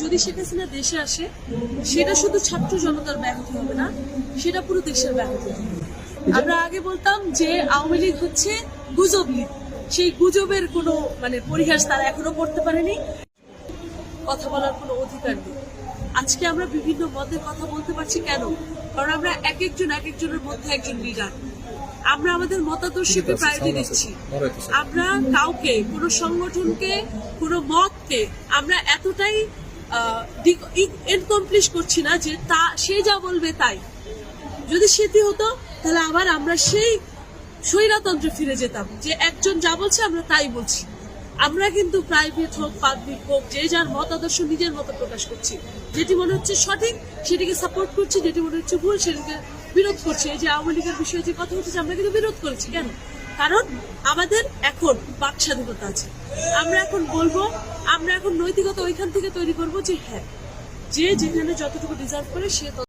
যদি শেখ হাসিনা দেশে আসে সেটা শুধু ছাত্র জনতার ব্যাহতি হবে না সেটা পুরো দেশের ব্যাহতি হবে। আমরা আগে বলতাম যে আওয়ামী লীগ হচ্ছে গুজব লীগ। সেই গুজবের কোনো মানে পরিহাস তারা এখনও করতে পারেনি। কথা বলার কোনো অধিকার নেই। আজকে আমরা বিভিন্ন মতের কথা বলতে পারছি কেন? কারণ আমরা এক একজন এক একজনের মধ্যে একজন লিডার আমরা আমাদের মতাদর্শকে প্রায়োরিটি দিচ্ছি। আমরা কাউকে কোনো সংগঠনকে কোনো মতকে আমরা এতটাই ইনকমপ্লিশ করছি না যে তা সে যা বলবে তাই। যদি সেটি হতো, তাহলে আবার আমরা সেই স্বৈরাতন্ত্রে ফিরে যেতাম। যে একজন যা বলছে, আমরা তাই বলছি। আমরা কিন্তু প্রাইভেট হোক পাবলিক হোক, যে যার মতাদর্শ নিজের মতো প্রকাশ করছি। যেটি মনে হচ্ছে সঠিক, সেটিকে সাপোর্ট করছি। যেটি মনে হচ্ছে ভুল, সেটিকে বিরোধ করছি। এই যে আওয়ামী লীগের বিষয়ে যে কথা হচ্ছে, আমরা কিন্তু বিরোধ করেছি, কেন? কারণ আমাদের এখন বাক স্বাধীনতা আছে। আমরা এখন বলব আমরা এখন নৈতিকতা ওইখান থেকে তৈরি করব যে হ্যাঁ যে যেখানে যতটুকু ডিজার্ভ করে সে